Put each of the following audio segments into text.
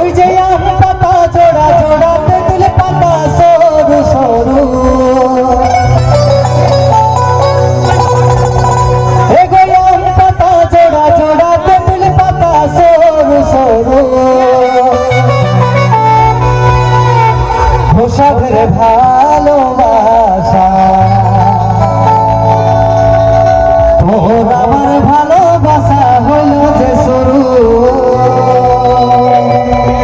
ওই যে আম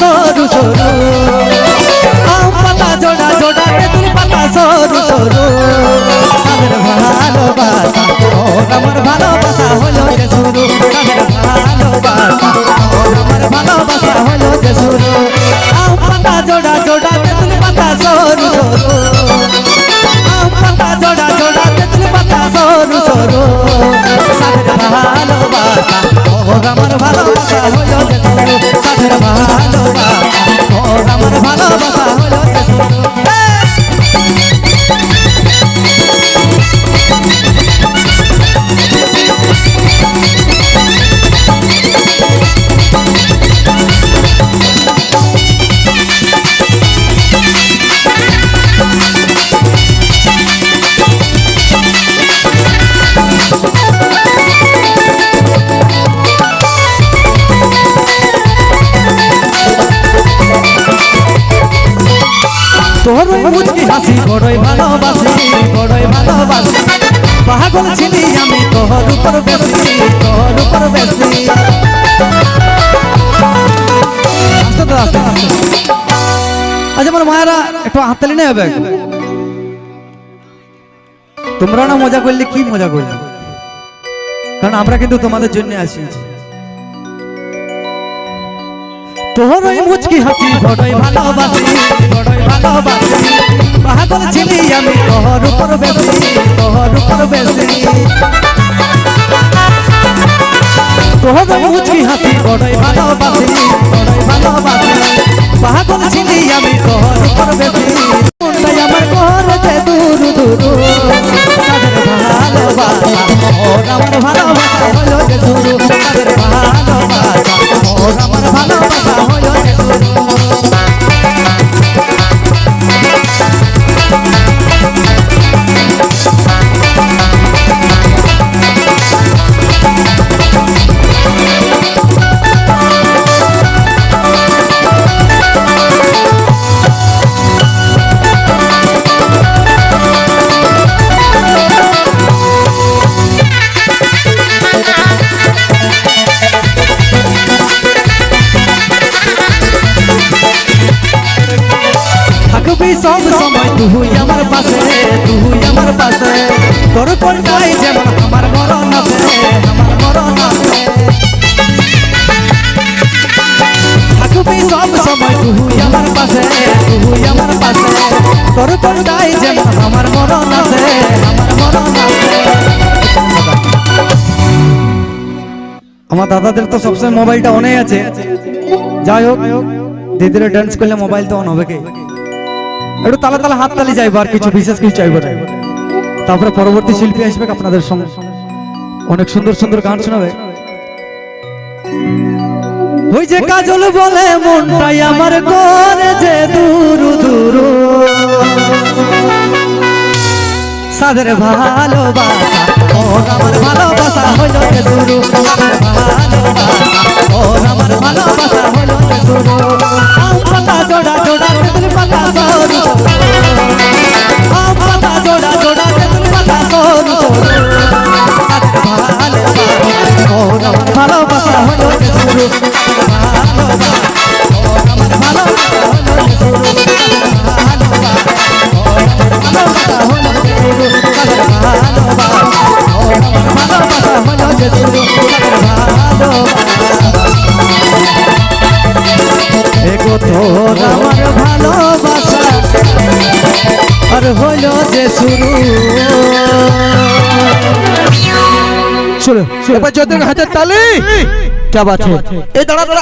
সরু সরু। আম পাতা জোড়া জোড়া তেঁতুল পাতা সরু সরু। ভালোবাসা আমার ভালোবাসা হাসি বড়ই ভালোবাসি বড়ই ভালোবাসি। পাগল ছিলি আমি, তোর উপর বেশি, তোর উপর বেশি। আজ আমার মায়েরা, একটু হাততালি নেই হবে তোমরা না মজা করলে, কি মজা করলে? কারণ আমরা কিন্তু তোমাদের জন্য আছি। তোর মুচকি হাসি, বড়ই ভালোবাসি বড়ই ভালোবাসি। পাগল ছিলি আমি, তোর উপর বেশি, তোর উপর বেশি। তোর মুচকি হাসি বড়ই ভালোবাসি বড়ই ভালোবাসি। পাগল ছিলি আমি, তোর উপর বেশি। মনটাই আমার করেছে দূর দূর। তাদের ভালোবাসা, ওর আমার ভালোবাসা হলো যে শুরু। তুই আমার পাশে, তুই আমার পাশে। তোর যেমন আমার মরণ আছে, আমার মরণ আছে। থাকবি সব সময় তুই আমার পাশে, তুই আমার পাশে। তোর যেমন আমার মরণ আছে, আমার মরণ আছে। আমার দাদাদের তো সবসময় মোবাইলটা অনেই আছে। যাই হোক, দিদিরা ডান্স করলে মোবাইল তো অন হবে কি? একটু তালা তালা হাত তালি যাইবো আর কিছু, বিশেষ কিছু চাইব না। তারপরে পরবর্তী শিল্পী আসবে আপনাদের সঙ্গে। অনেক সুন্দর সুন্দর গান শোনাবে। ওই যে কাজল বলে, মনটাই আমার করে যে দূর দূর। সাদের ভালোবাসা, ও আমার ভালোবাসা হলো এগো তোর আমার ভালোবাসা আর হইল যে শুরু শুরু এবার যত হাতে তালি এ দাঁড়া দাঁড়া।